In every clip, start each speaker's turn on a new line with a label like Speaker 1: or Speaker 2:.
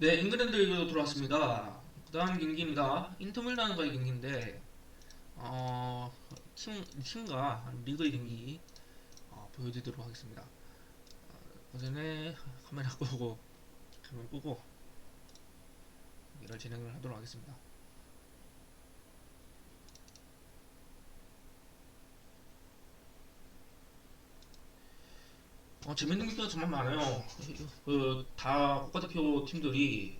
Speaker 1: 네, 잉글랜드 리그 들어왔습니다. 그 다음 경기입니다. 인터밀란과의 경기인데, 어, 팀, 팀과 리그의 경기 어, 보여드리도록 하겠습니다. 어, 그 전에 카메라 끄고, 카메라 끄고, 경기를 진행을 하도록 하겠습니다. 어, 재밌는 경기가 정말 많아요. 그, 다 국가대표 팀들이,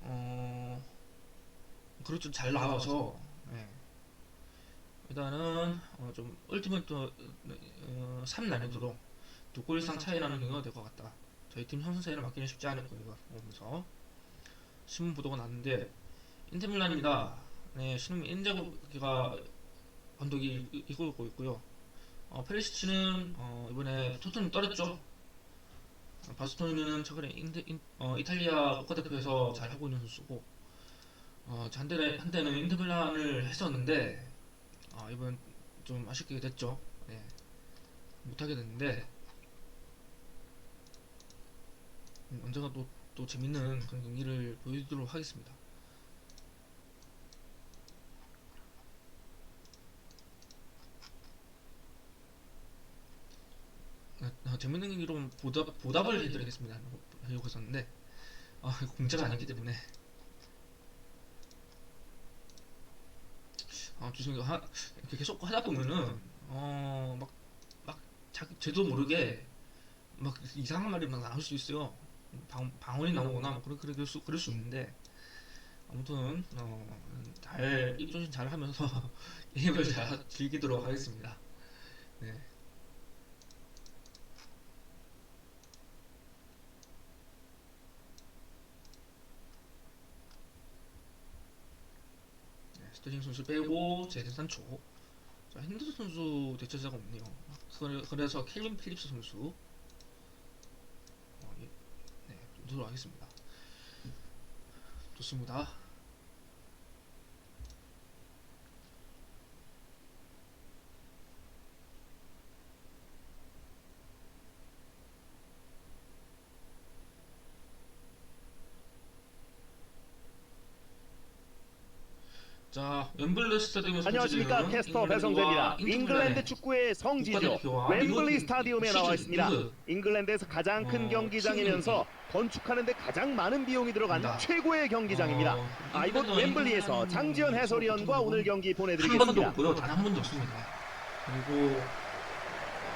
Speaker 1: 어, 그렇죠. 잘 나와서, 예. 일단은, 어, 좀, 얼티메트, 어, 3 난이도로 두 골 이상 차이 나는 경기가 될 것 같다. 저희 팀 선수 사이를 맡기는 쉽지 않을 거예요. 보면서. 신문 보도가 났는데, 인터밀란입니다. 네, 신문 인자가 감독이 이- 이끌고 있고요. 어, 페리시치는 어, 이번에 토트넘 떨었죠. 어, 바스토니는 최근에 인데, 인, 어, 이탈리아 국가대표에서 잘 하고 있는 선수고, 어, 저 한때는 한때는 인터밀란을 했었는데, 어, 이번 좀 아쉽게 됐죠. 예, 못하게 됐는데, 음, 언젠가 또, 또 재밌는 그런 경기를 보여드리도록 하겠습니다. 어, 재밌는 경기로 보답, 보답을 해드리겠습니다. 하려고 했었는데 아, 이거 공짜가 아니기 때문에 아, 죄송해요. 하, 계속 하다 보면은 어, 막, 막 자기 저도 모르게 막 이상한 말이 막 나올 수 있어요. 방, 방언이 나오거나 뭐 그럴, 그럴, 수, 그럴 수 있는데 아무튼 어, 잘 입조신 잘 하면서 게임을 잘 즐기도록 하겠습니다. 네. 스터링 선수 빼고 제든 산초. 자, 핸더슨 선수 대체자가 없네요. 그래- 그래서 켈빈 필립스 선수. 어, 예. 네, 들어가겠습니다. 좋습니다. 자, 웸블리 스타디움에서
Speaker 2: 안녕하십니까 캐스터 배성재입니다. 잉글랜드 축구의 성지죠. 웸블리 스타디움에 나와 있습니다. 잉글랜드에서 가장 큰
Speaker 1: 어,
Speaker 2: 경기장이면서 건축하는 데 가장 많은 비용이 들어간
Speaker 1: 입니다.
Speaker 2: 최고의 경기장입니다.
Speaker 1: 어,
Speaker 2: 아 이곳 웸블리에서 장지현 해설위원과 오늘 경기
Speaker 1: 한 번도
Speaker 2: 보내드리겠습니다.
Speaker 1: 없고요. 단 한 번도 없습니다. 그리고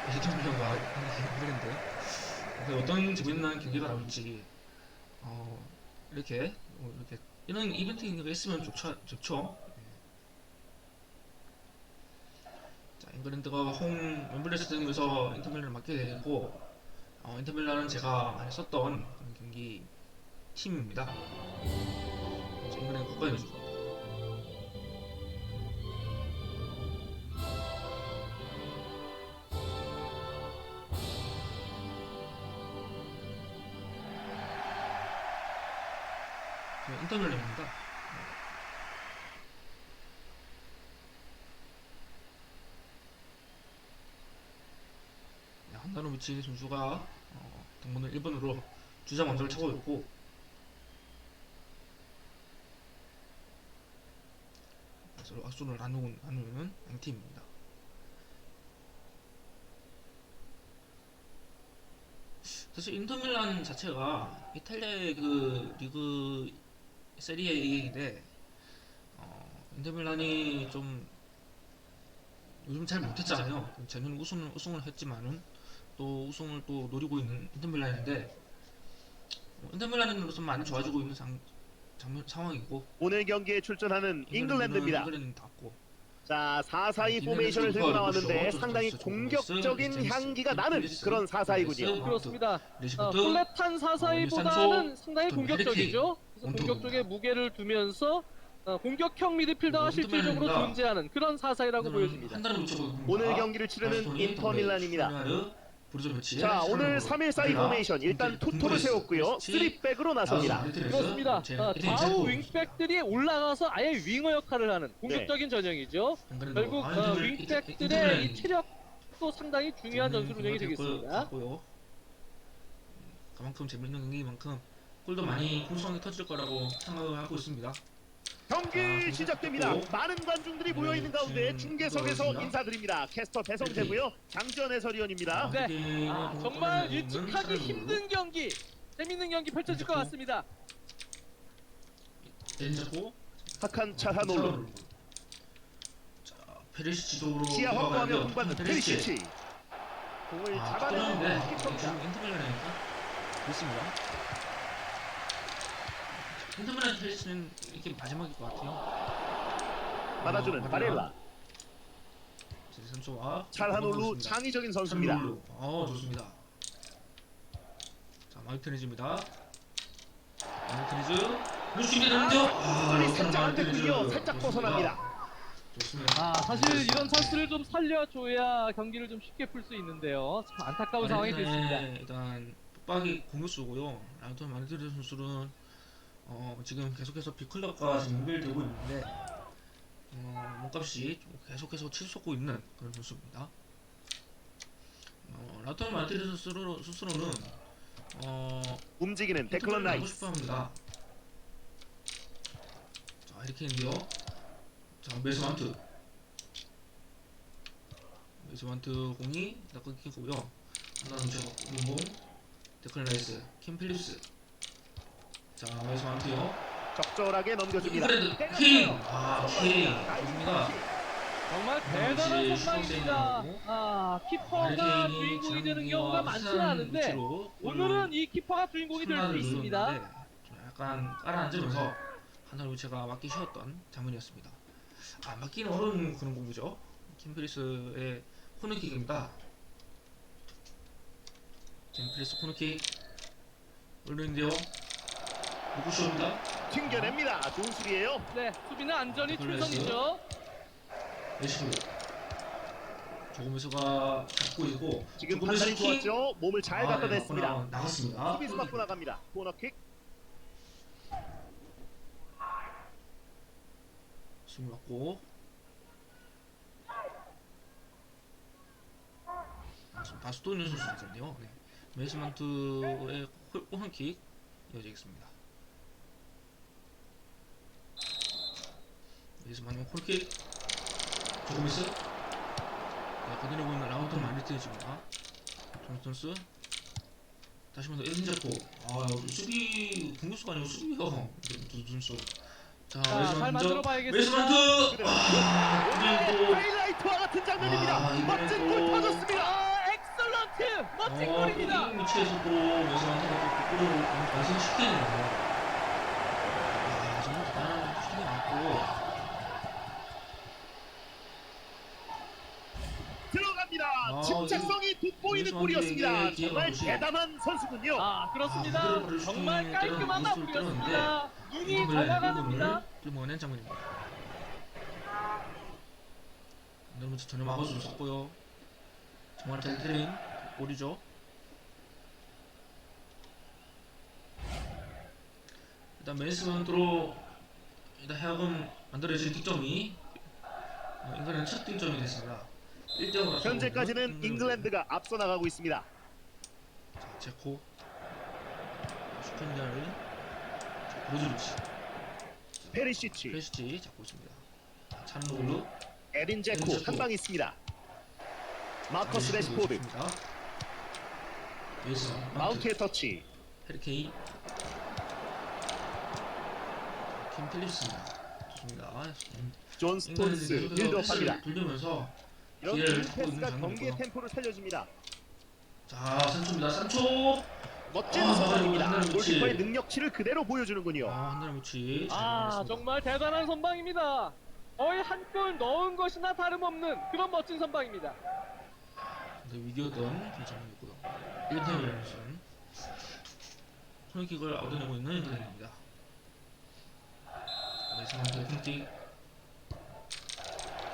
Speaker 1: 잉글랜드 그래서 어떤 재밌는 경기가 나올지 어, 이렇게 어, 이렇게 이런 이벤트 경기가 있으면 좋죠. 좋죠. 네. 자, 잉글랜드가 홈 웸블리 스타디움에서 인터밀란을 맡게 되고 어, 인터밀란은 제가 많이 썼던 경기 팀입니다. 잉글랜드 국가연수. 그 인터밀란입니다. 네, 한다 노비치 선수가 어, 당번을 1번으로 주장 원정을 차고 있고 서로 악수를 나누는, 나누는 양팀입니다. 사실 인터밀란 자체가 이탈리아의 그 리그 세리에 A인데 어, 인터밀란이 좀 요즘 잘 못했잖아요. 작년 우승을 우승을 했지만은 또 우승을 또 노리고 있는 인터 밀란인데 어, 인터 밀란으로서 많이 좋아지고 있는 상, 장면, 상황이고
Speaker 2: 오늘 경기에 출전하는 잉글랜드입니다.
Speaker 1: 잉글랜드는
Speaker 2: 자4-4-2
Speaker 1: 네,
Speaker 2: 포메이션을 들고 나왔는데 상당히 공격적인
Speaker 1: 제임스,
Speaker 2: 향기가 나는
Speaker 1: 제임스,
Speaker 2: 그런 4-4-2군요.
Speaker 1: 제임스,
Speaker 3: 그렇습니다. 어, 플랫한 사사이보다는 상당히
Speaker 1: 또
Speaker 3: 공격적이죠. 그래서. 공격 쪽에 무게를 두면서 어, 공격형 미드필더가
Speaker 1: 뭐,
Speaker 3: 실질적으로. 존재하는 그런 사사이라고 보여집니다.
Speaker 1: 한
Speaker 2: 오늘 경기를 치르는 인터 밀란입니다. 자 오늘 3-1-4-2 포메이션 일단 투토를 세웠고요. 3백으로 나섭니다.
Speaker 3: 그렇습니다. 어, 좌우 윙백들이 올라가서 아예 윙어 역할을 하는
Speaker 1: 네.
Speaker 3: 공격적인 전형이죠. 결국
Speaker 1: 아,
Speaker 3: 어, 윙백들의 이 체력도 상당히 중요한 전술 운영이 되겠습니다.
Speaker 1: 고요 그만큼 재밌는 경기만큼 골도 많이 풍성하게 터질 거라고 생각을 하고 있습니다.
Speaker 2: 경기
Speaker 1: 아,
Speaker 2: 시작됩니다.
Speaker 1: 오.
Speaker 2: 많은 관중들이
Speaker 1: 네,
Speaker 2: 모여 있는 가운데 중계석에서. 인사드립니다. 캐스터 배성재고요. 장지현 해설위원입니다.
Speaker 3: 네.
Speaker 1: 네.
Speaker 3: 아, 정말 예측하기 힘든 경기, 재밌는 경기 펼쳐질 것 같습니다.
Speaker 1: 렌즈고
Speaker 2: 박한 차하놀루
Speaker 1: 자 페리시치 쪽으로
Speaker 2: 지하 확보하며. 공받는
Speaker 1: 페리시치.
Speaker 2: 공을
Speaker 1: 아,
Speaker 2: 잡아내는
Speaker 1: 떨어졌는데
Speaker 2: 킥커입니다.
Speaker 1: 지금 인터밀란이니까 그렇습니다. 인터밀란 페리시는 이렇게 마지막일 것 같아요.
Speaker 2: 받아주는
Speaker 1: 어,
Speaker 2: 바렐라.
Speaker 1: 제리 선수와
Speaker 2: 차하놀루 창의적인 선수입니다.
Speaker 1: 어 좋습니다. 자 마이트니즈입니다. 마이트니즈 루시게 되는데요. 아, 역전
Speaker 2: 살짝 안
Speaker 1: 마이트니즈.
Speaker 2: 됐군요. 살짝. 벗어납니다.
Speaker 1: 좋습니다.
Speaker 3: 아, 사실 이런 찬스를 좀 살려줘야 경기를 좀 쉽게 풀 수 있는데요. 참 안타까운 상황이 됐습니다.
Speaker 1: 네, 일단 빡빡이 공격수고요. 라우터 마르티네 선수는 어, 지금 계속해서 빅클럽과 지금 연결되고 있는데 어, 몸값이 좀 계속해서 치솟고 있는 그런 선수입니다. 어, 라우터 마르티네 스스로, 스스로는 어,
Speaker 2: 움직이는 데클런
Speaker 1: 하고
Speaker 2: 라이스.
Speaker 1: 싶어합니다. 자 이렇게 있는데요. 자 메스만트 메스만트 공이 딱 끊기고요. 하나는 제가 운봉 데클라이스 킴 필립스 자 메스만트요.
Speaker 2: 적절하게 넘겨줍니다.
Speaker 1: 이브레드 킹아킹 좋습니다.
Speaker 3: 정말
Speaker 1: 음,
Speaker 3: 대단한
Speaker 1: 이제
Speaker 3: 선방입니다.
Speaker 1: 슈퍼세이브하고
Speaker 3: 아, 키퍼가
Speaker 1: 하리케인이
Speaker 3: 주인공이 되는 경우가 많지는 않은데 오늘은 이 키퍼가 주인공이 될 수 있습니다.
Speaker 1: 좀 약간 깔아앉으면서 판단 위치가 맞기 쉬웠던 장면이었습니다. 아 맞기는 어려운 그런 공이죠. 김프리스의 코너킥입니다. 김프리스 코너킥 올리는데요. 루쿠쇼입니다.
Speaker 2: 튕겨냅니다. 좋은 수비예요.
Speaker 3: 네, 수비는 안전이
Speaker 1: 걸렸어요.
Speaker 3: 충성이죠.
Speaker 1: 레시브 조금에서가 잡고 있고
Speaker 2: 지금
Speaker 1: 조금에서
Speaker 2: 판단이
Speaker 1: 킥.
Speaker 2: 좋았죠. 몸을 잘
Speaker 1: 아,
Speaker 2: 갖다
Speaker 1: 네,
Speaker 2: 댔습니다.
Speaker 1: 맞구나. 나갔습니다.
Speaker 2: 수비수 맞고 나갑니다. 코너킥.
Speaker 1: 숨을 맞고 다시 또 있는 선수 같은데요. 네. 메이스먼트의 코너킥 이어지겠습니다. 메이스먼트 코너킥 조금이스 네, 거들어 보이는 라운드 마르티네즈입니다. 존슨스 다시 한번 더 에든 제코 아 수비 공격수가 아니고 수비가 존슨스 자
Speaker 3: 자, 잘 봐야겠습니다.
Speaker 1: 메이스먼트
Speaker 2: 그대로.
Speaker 1: 아 그리고
Speaker 2: 하이라이트와 같은 장면입니다.
Speaker 1: 아,
Speaker 2: 멋진
Speaker 1: 또-
Speaker 2: 골 터졌습니다.
Speaker 3: 아, 엑설런트! 멋진
Speaker 1: 어,
Speaker 3: 골입니다.
Speaker 1: 메이스먼트가 또 골을 완성 시키는 아 정말 대단한 슈팅이 나왔고
Speaker 2: 들어갑니다.
Speaker 1: 아,
Speaker 2: 집착성이 돋보이는 골이었습니다. 정말. 대단한 선수군요.
Speaker 3: 아, 그렇습니다.
Speaker 1: 아,
Speaker 3: 정말 깔끔한 마무리였습니다. 눈이 잘 나갑니다.
Speaker 1: 뚫어내는 장면입니다. 여러분 전혀 막을 수 없었고요. 정말 잘 때린 골이죠. 일단 맨스먼트로 일단 해학은 만들어진 득점이 어, 잉글랜드 첫 득점이 됐습니다. 1대0으로
Speaker 2: 현재까지는 잉글랜드가 앞서 나가고 있습니다.
Speaker 1: 제코 슈퍼니아를 브로즈리치
Speaker 2: 페리시치,
Speaker 1: 페시치 잡고 있습니다. 찬로울루
Speaker 2: 에린 제코
Speaker 1: 에린 제코.
Speaker 2: 한 방 있습니다. 마커스
Speaker 1: 네,
Speaker 2: 레시포드,
Speaker 1: 마운트
Speaker 2: 마운트의 터치,
Speaker 1: 헤리케인 킴 필립스입니다. 좋습니다. 음,
Speaker 2: 존 스톤스 빌드업합니다.
Speaker 1: 돌리면서
Speaker 2: 이런
Speaker 1: 기회를
Speaker 2: 긴
Speaker 1: 찾고 있는
Speaker 2: 패스가
Speaker 1: 장면이고요.
Speaker 2: 경기의 템포를 살려줍니다.
Speaker 1: 자 산초입니다. 산초
Speaker 2: 멋진
Speaker 1: 아,
Speaker 2: 선방입니다.
Speaker 1: 맞아요.
Speaker 2: 골키퍼의 능력치를 그대로 보여주는군요.
Speaker 1: 아 한달 무치
Speaker 3: 아, 정말 대단한 선방입니다. 거의 한 골 넣은 것이나 다름없는 그런 멋진 선방입니다.
Speaker 1: 근데 위기였던 그런 장면이고요. 1대1 연승 코너킥을 얻어내고 있는 잉글랜드입니다. 메이스먼트 킹킥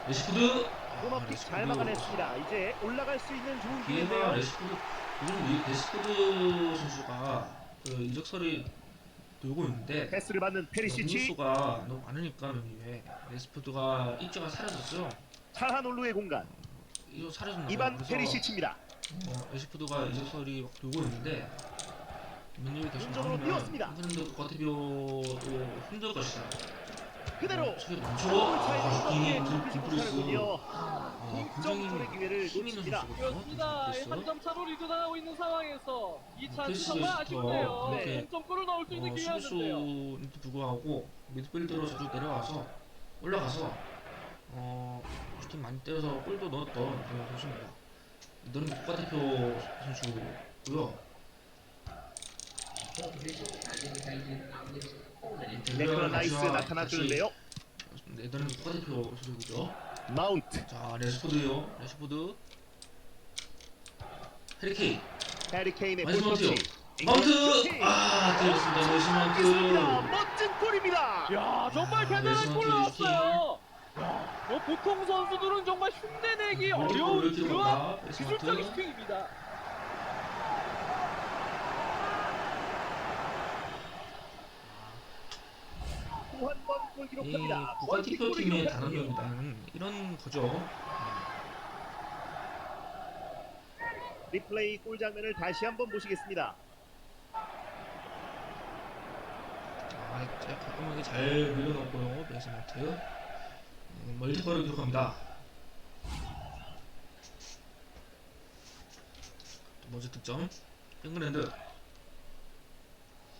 Speaker 1: 레시푸드
Speaker 2: 코너킥 잘 막아냈습니다. 이제 올라갈 수 있는 좋은 기회인데요.
Speaker 1: 레시푸드 요즘 이 레시푸드 선수가 그 이적설이 돌고 있는데
Speaker 2: 패스를 받는 페리시치,
Speaker 1: 공수가 너무 많으니까 명기에 레시푸드가 입자가 사라졌어요.
Speaker 2: 차하놀루의 공간,
Speaker 1: 이거 사라졌나.
Speaker 2: 이반 페리시치입니다.
Speaker 1: 어, 레시푸드가 이적설이 막 돌고 있는데 민율이 계속 나오면. 잉글랜드 국가대표도 힘들 것이다.
Speaker 2: 그대로
Speaker 1: 체력 많죠?
Speaker 2: 골
Speaker 1: 아, 빈프리스. 굉장히
Speaker 2: 기회를 놓칩니다.
Speaker 1: 선수거든요.
Speaker 3: 그렇습니다. 한 점 차로 리드하고 있는 상황에서 이 찬스
Speaker 1: 패스에서부터
Speaker 3: 정말 아쉽네요.
Speaker 1: 이렇게
Speaker 3: 동점골을 넣을 수 있는
Speaker 1: 어,
Speaker 3: 기회였는데요.
Speaker 1: 수비수인데도 불구하고 미드필더로 자주 내려와서 올라가서 어, 슈팅 많이 때려서 골도 넣었던 그런 선수입니다. 너는 국가대표 선수고요.
Speaker 2: 네클런 라이스 나타나주는데요.
Speaker 1: 네덜 국가대표 소속이죠.
Speaker 2: 마운트,
Speaker 1: 자 레시포드요. 레시포드. 해리케인.
Speaker 2: 해리 케인의
Speaker 1: 마이스
Speaker 2: 볼터치.
Speaker 1: 마운트. 마운트. 아 들렸습니다.
Speaker 2: 있습니다.
Speaker 1: 마운트.
Speaker 2: 멋진 골입니다.
Speaker 3: 야 정말
Speaker 1: 아,
Speaker 3: 대단한 골 나왔어요. 야, 뭐 보통 선수들은 정말 흉내내기
Speaker 1: 음,
Speaker 3: 어려운?
Speaker 1: 왼손
Speaker 3: 기술적인
Speaker 1: 마운트.
Speaker 3: 슈팅입니다.
Speaker 2: 또 한 번 골
Speaker 1: 이. 국가대표 팀의. 단원입니다는 이런 거죠.
Speaker 2: 리플레이 골 장면을 다시 한번 보시겠습니다.
Speaker 1: 아, 제가 깔끔하게 잘 밀어넣고요. 베이스먼트. 음, 멀티골을 기록합니다. 두 번째 득점. 잉글랜드.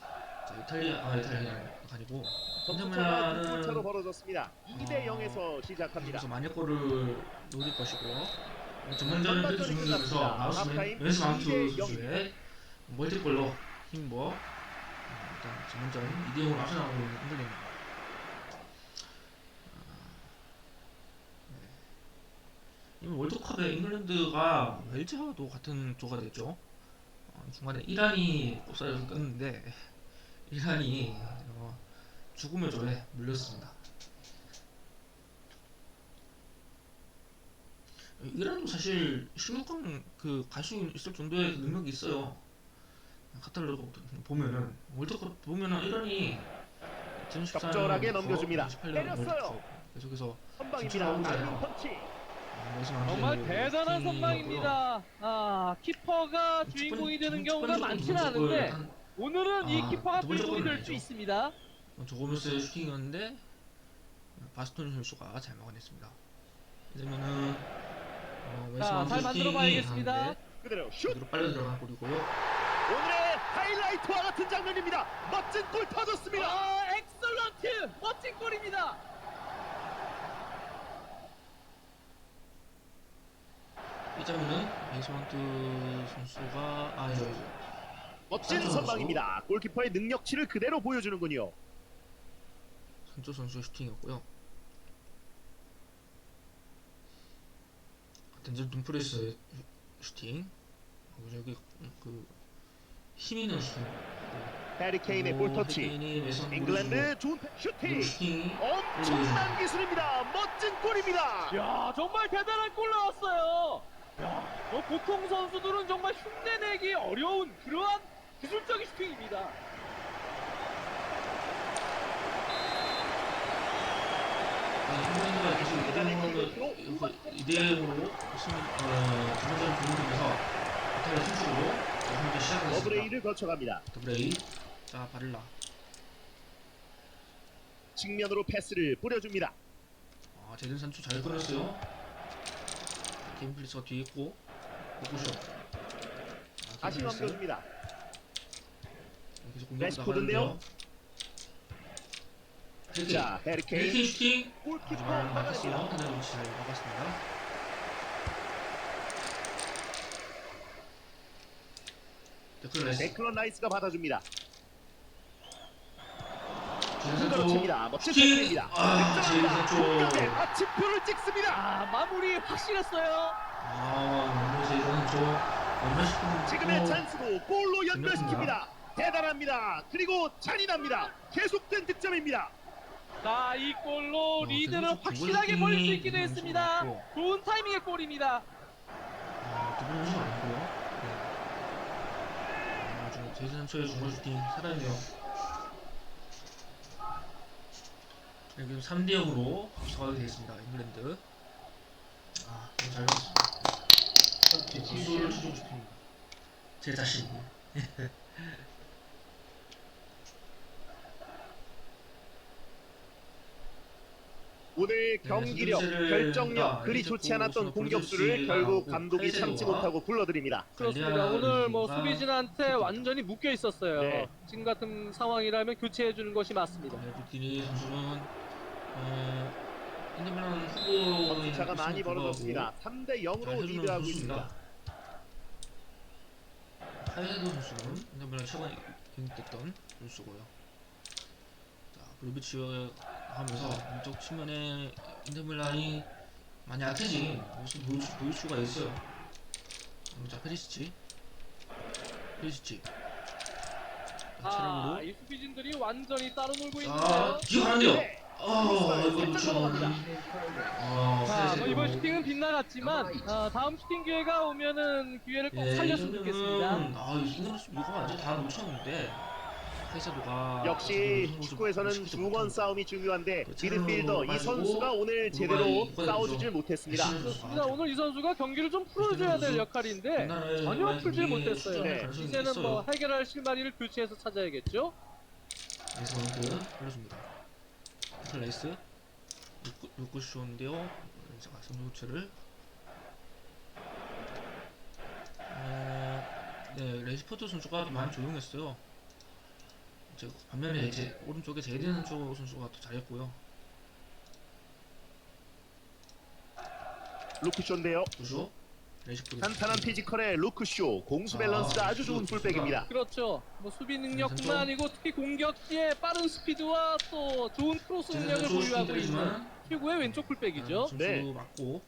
Speaker 1: 자, 이탈리아, 아, 이탈리아 아니고.
Speaker 2: 점차가
Speaker 1: 인터밀란은
Speaker 2: 2차로 벌어졌습니다. 2대
Speaker 1: 어,
Speaker 2: 0에서 시작합니다.
Speaker 1: 여기서 만약 골을 노릴 것이고요. 전반전은 그래도
Speaker 2: 전반전이 끝났습니다.
Speaker 1: 마우스맨
Speaker 2: 하프타임
Speaker 1: 웨스 마운트
Speaker 2: 2대
Speaker 1: 선수의 멀티골로 힘입어 음, 일단 전반전 2대 0으로 앞서나가고 있는 잉글랜드. 이 월드컵에 잉글랜드가 웰즈와도 같은 조가 됐죠. 어, 중간에 이란이 옵사이드를 껐는데 이란이 어, 죽음의 조에 물렸습니다. 이란도 사실 16강 그 갈 수 있을 정도의 능력이 있어요. 카타르 보면은 월드컵 보면은 이란이 2014년
Speaker 2: 적절하게 넘겨줍니다.
Speaker 1: 2018년
Speaker 2: 때렸어요.
Speaker 1: 월드컵 계속해서
Speaker 2: 선방입니다. 펀치.
Speaker 3: 정말 대단한 선방입니다. 아 키퍼가
Speaker 1: 첫
Speaker 3: 주인공이
Speaker 1: 번-
Speaker 3: 되는
Speaker 1: 첫
Speaker 3: 경우가 많지는
Speaker 1: 골
Speaker 3: 않은데 오늘은 이
Speaker 1: 아,
Speaker 3: 키퍼가
Speaker 1: 두 번째
Speaker 3: 주인공이 될 수. 있습니다.
Speaker 1: 조고메스의 슈팅이었는데 바스토니 선수가 잘 막아냈습니다. 이러면은 어,
Speaker 3: 자,
Speaker 1: 웨스트
Speaker 3: 잘 만들어 봐야겠습니다.
Speaker 2: 그대로 슛.
Speaker 1: 그대로 빨려 들어간 골이고요.
Speaker 2: 오늘의 하이라이트와 같은 장면입니다. 멋진 골 터졌습니다.
Speaker 3: 아 엑설런트 멋진 골입니다.
Speaker 1: 이 장면은 베이스먼트 선수가 아 이거 이거
Speaker 2: 멋진. 선방입니다. 골키퍼의 능력치를 그대로 보여주는군요.
Speaker 1: 선조 선수의 슈팅이었고요. 덴젤 둠프레스의 슈팅. 어, 여기 그 힘있는 슈팅.
Speaker 2: 해리케인의 볼터치. 잉글랜드 좋은 패- 슈팅. 엄청난 기술입니다. 멋진 골입니다.
Speaker 3: 야 정말 대단한 골 나왔어요. 야, 뭐 보통 선수들은 정말 흉내내기 어려운 그러한 기술적인 슈팅입니다.
Speaker 1: 계속 어, 이탈리아 선수로.
Speaker 2: 더브레이를 거쳐갑니다.
Speaker 1: 더브레이. 자 바를라.
Speaker 2: 측면으로 패스를 뿌려줍니다.
Speaker 1: 아, 제든 산초 잘 끊었어요. 게임 플리스가 뒤에 있고, 고고쇼. 아,
Speaker 2: 다시. 넘겨줍니다.
Speaker 1: 계속 공격
Speaker 2: 레시포드인데요.
Speaker 1: 나가는데요.
Speaker 2: 자, 해리케인
Speaker 1: 헤이케인 슈팅. 막았어요.
Speaker 2: 막아냅니다.
Speaker 1: 하나 위치 잘 막았습니다. 데클 레스.
Speaker 2: 데클런 라이스가 받아줍니다. 그대로. 칩니다. 멋진
Speaker 1: 슈팅.
Speaker 2: 패스입니다.
Speaker 1: 아,
Speaker 2: 득점합니다.
Speaker 1: 산초.
Speaker 2: 공격에 마침표를 찍습니다.
Speaker 3: 아 마무리 확실했어요.
Speaker 1: 아, 오늘 제든 산초. 얼마 싶은
Speaker 2: 지금의 찬스도 골로 연결시킵니다. 대단합니다. 그리고 잔인합니다. 계속된 득점입니다.
Speaker 3: 자 이 골로
Speaker 1: 어,
Speaker 3: 리드를
Speaker 1: 대단히
Speaker 3: 확실하게
Speaker 1: 두
Speaker 3: 벌릴
Speaker 1: 수골
Speaker 3: 있기도
Speaker 1: 슈팅이
Speaker 3: 했습니다. 좋은 타이밍의 골입니다.
Speaker 1: 아, 두분 오신 거 아니고요. 네. 아, 좀 제이슨 선수의 슈팅 살아있네요. 여기 3대 0으로 앞서가게 되겠습니다. 잉글랜드. 아, 너무 잘 봤습니다. 선수를 쳐주고 싶습니다. 제 자신.
Speaker 2: 오늘 경기력,
Speaker 1: 선수를
Speaker 2: 결정력,
Speaker 1: 아,
Speaker 2: 그리 좋지
Speaker 1: 고
Speaker 2: 않았던 공격수를 결국 감독이 참지 못하고 불러드립니다.
Speaker 3: 그렇습니다.
Speaker 1: 관리하는
Speaker 3: 오늘 뭐 수비진한테 완전히 묶여 있었어요.
Speaker 2: 네.
Speaker 3: 지금 같은 상황이라면 교체해 주는 것이 맞습니다.
Speaker 1: 네, 선수는 어, 인터밀란 후보
Speaker 2: 차가 많이 벌어졌습니다. 3대 0으로 리드하고 있습니다.
Speaker 1: 하이드 선수는 인터밀란 최근에 경기했던 선수고요. 자, 브루비치 하면서 왼쪽 측면에 인터밀란이 많이 약해진 모습 보일, 수- 보일 수가 있어요. 음, 자, 페리시치, 페리시치. 자,
Speaker 3: 아,
Speaker 1: 체력으로.
Speaker 3: 이 수비진들이 완전히 따로 놀고
Speaker 1: 자,
Speaker 3: 있는데요.
Speaker 2: 네.
Speaker 1: 아, 이거
Speaker 2: 살짝
Speaker 1: 놓쳐.
Speaker 2: 넘어갑니다.
Speaker 1: 아,
Speaker 3: 자, 뭐. 이번 슈팅은 빗나갔지만 아, 다음 슈팅 기회가 오면은 기회를 꼭
Speaker 1: 예,
Speaker 3: 살렸으면
Speaker 1: 이
Speaker 3: 좋겠습니다.
Speaker 1: 정도면, 아, 이거는 이거 완전 다 놓쳤는데 카이세도가
Speaker 2: 역시 축구에서는 두번 싸움이 중요한데
Speaker 1: 그
Speaker 2: 미드필더 이 선수가 오늘 제대로 싸워주질 못했습니다.
Speaker 3: 그렇습니다. 오늘 이 선수가 경기를 좀 풀어줘야 될 역할인데 전혀 풀지 못했어요.
Speaker 2: 네.
Speaker 3: 이제는 뭐 해결할 실마리를 교체해서 찾아야겠죠.
Speaker 1: 에스먼트 흘려줍니다. 플레이스 루쿠쇼인데요. 제가 선수체를 어, 네 레시포트 선수가 많이 조용했어요. 반면에 이제 오른쪽에 제이든 쪽 선수가 더 잘했고요.
Speaker 2: 루크쇼인데요.
Speaker 1: 레시포트
Speaker 2: 탄탄한 피지컬의 루크쇼 공수 밸런스가 아주 좋은 풀백입니다.
Speaker 3: 그렇죠. 뭐 수비 능력뿐만
Speaker 1: 선수.
Speaker 3: 아니고 특히 공격 시에 빠른 스피드와 또 좋은 크로스 능력을 보유하고 있는 최고의 왼쪽 풀백이죠.
Speaker 1: 선수
Speaker 2: 네.
Speaker 1: 맞고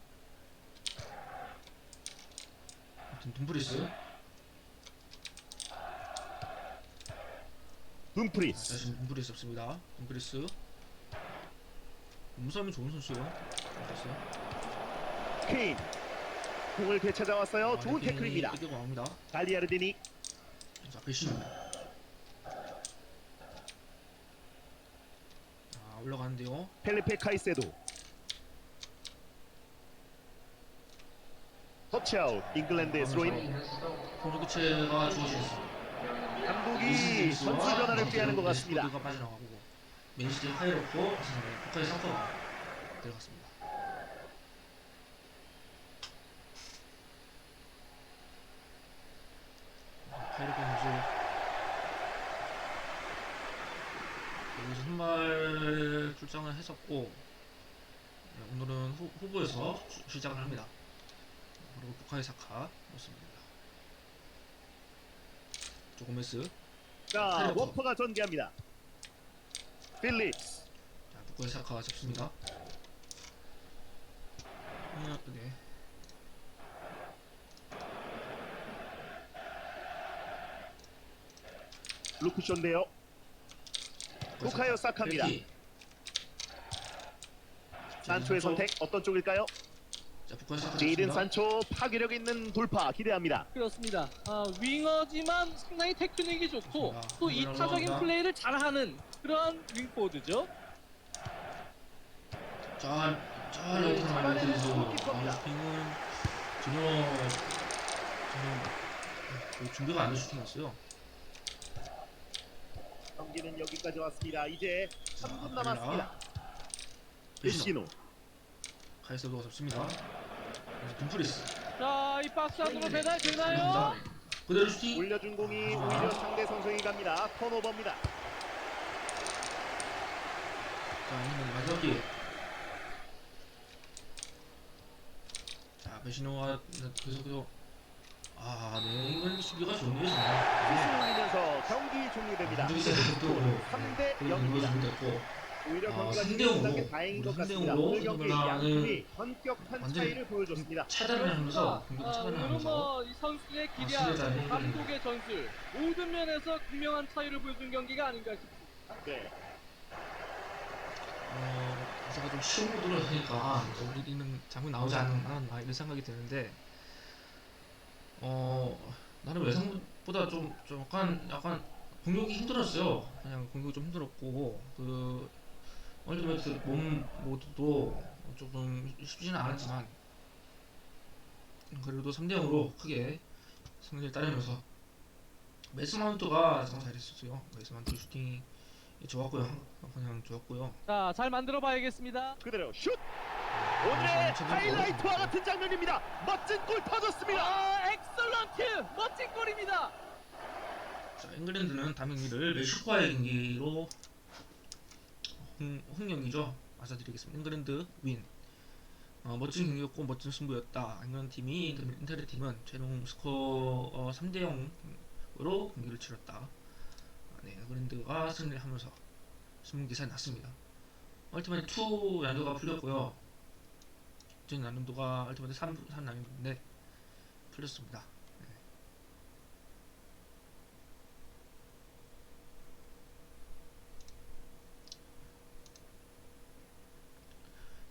Speaker 1: 아무튼 둠브리스
Speaker 2: 둠프리스
Speaker 1: 자신 둠브리스 없습니다. 둠브리스 몸싸움이 좋은 선수예요. 둠브리스.
Speaker 2: 케인 공을 되찾아왔어요.
Speaker 1: 아,
Speaker 2: 좋은 태클입니다.
Speaker 1: 이기고 나옵니다.
Speaker 2: 갈리아르디니
Speaker 1: 자 배신. 자 올라가는데요.
Speaker 2: 펠리페 카이세도 터치아웃 잉글랜드의 스로인
Speaker 1: 선수 교체가 주어졌습니다.
Speaker 2: 감독이 선수 변화를 피하는 것 같습니다.
Speaker 1: 가 빠져나가고 맨시티 파이로코 북한의 상처가 들어갔습니다. 파이로코 선수 여기서 선발 출장을 했었고 네, 오늘은 후, 후보에서 시- 시작을 합니다. 그리고 북한의 사카였습니다. 조고메스
Speaker 2: 자
Speaker 1: 파이로코.
Speaker 2: 워퍼가 전개합니다. 필립스
Speaker 1: 자, 북구의 사카가 잡습니다. 어, 네.
Speaker 2: 루크쇼인데요.
Speaker 1: 북구의
Speaker 2: 부카요
Speaker 1: 사카.
Speaker 2: 사카입니다. 산초의 선택 어떤 쪽일까요? 제이든. 산초 파괴력 있는 돌파 기대합니다.
Speaker 3: 그렇습니다. 아, 윙어지만 상당히 테크닉이 좋고. 또 이타적인. 플레이를 잘하는 그러한 윙포드죠.
Speaker 2: 잡아내는
Speaker 1: 말씀드리죠.
Speaker 2: 골키퍼입니다.
Speaker 1: 아, 핑은 전혀 전혀 준비가 안된 슈팅이었어요.
Speaker 2: 경기는 여기까지 왔습니다. 이제
Speaker 1: 자,
Speaker 2: 3분
Speaker 1: 아레나.
Speaker 2: 남았습니다.
Speaker 1: 베시노.
Speaker 2: 베시노
Speaker 1: 카이세도가 잡습니다. 둠프리스.
Speaker 3: 자, 이 박스 안으로 배달 되나요?
Speaker 1: 자, 그대로 슈팅.
Speaker 2: 올려준 공이
Speaker 1: 아.
Speaker 2: 오히려 상대 선수에게 갑니다. 턴오버입니다.
Speaker 1: 자, 이는 마지막 기회. 자, 베시노가 계속해서 아, 네, 잉글랜드 수비가 좋네요, 정말.
Speaker 2: 슛을 올리면서 경기 종료됩니다.
Speaker 1: 공격이 세트도
Speaker 2: 3대
Speaker 1: 그리고
Speaker 2: 0입니다.
Speaker 1: 됐고
Speaker 2: 오히려
Speaker 1: 아,
Speaker 2: 경기가
Speaker 1: 3대
Speaker 2: 진행된
Speaker 1: 0으로
Speaker 2: 게 다행인 것 같습니다.
Speaker 1: 3대 0으로
Speaker 2: 오늘 경기 양팀이 현격한
Speaker 1: 완전히
Speaker 2: 차이를 보여줬습니다.
Speaker 1: 차단을 하면서 공격
Speaker 3: 아,
Speaker 1: 차단을 하면서
Speaker 3: 뭐이 선수의
Speaker 1: 아,
Speaker 3: 기대한
Speaker 1: 수비자는
Speaker 3: 감독의 전술 모든 면에서 분명한 차이를 보여준 경기가 아닌가 싶습니다.
Speaker 2: 네.
Speaker 1: 어, 제가 좀 쉬운 모드로 하니까 우리는 장면 나오지 않나 이런 생각이 드는데 어 나는 예상보다 좀, 좀 약간 약간 공격이 힘들었어요. 그냥 공격이 좀 힘들었고 그 얼티메이트 몸 모드도 조금 쉽지는 않았지만 그래도 3대 0으로 크게 승리를 따내면서 메스 마운트가 참 잘했었어요. 메스 마운트 슈팅이 좋았고요. 그냥 좋았고요.
Speaker 3: 자, 잘 만들어 봐야겠습니다.
Speaker 2: 그대로 슛! 오늘의 하이라이트와 같은 장면입니다. 멋진 골 터졌습니다.
Speaker 3: 아, 엑설런트! 멋진 골입니다.
Speaker 1: 자, 잉글랜드는 다음 경기를 멕시코와의 경기로 홍, 홍경기죠. 맞아드리겠습니다. 잉글랜드 윈. 어, 멋진 경기였고 멋진 승부였다. 잉글랜드 팀이 인터- 인터넷 팀은 최종 스코어 어, 3대 0으로 경기를 치렀다. 아, 네, 잉글랜드가 승리를 하면서 신문 기사에 났습니다. 얼티메트 2 난이도가 풀렸고요. 전 난이도가 얼티메트 3, 3 난이도인데 풀렸습니다.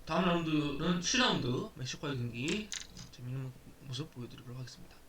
Speaker 1: 다음 라운드는 7라운드 멕시코의 경기 재밌는 모습 보여드리도록 하겠습니다.